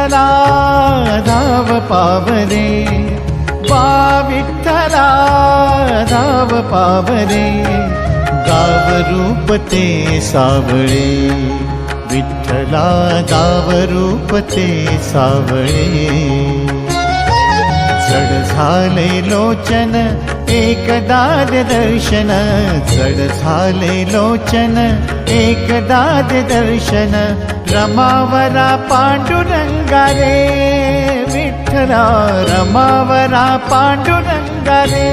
विठ्ठला धाव पावरे वा विठ्ठला धाव पावरे गाव रूप ते सावळे विठ्ठला गाव रूप ते सावळे. जड झाले लोचन एकदाद दर्शन जड झाले लोचन एकदाद दर्शन రమావరా పాండురంగరే విఠలా రమావరా పాండురంగరే.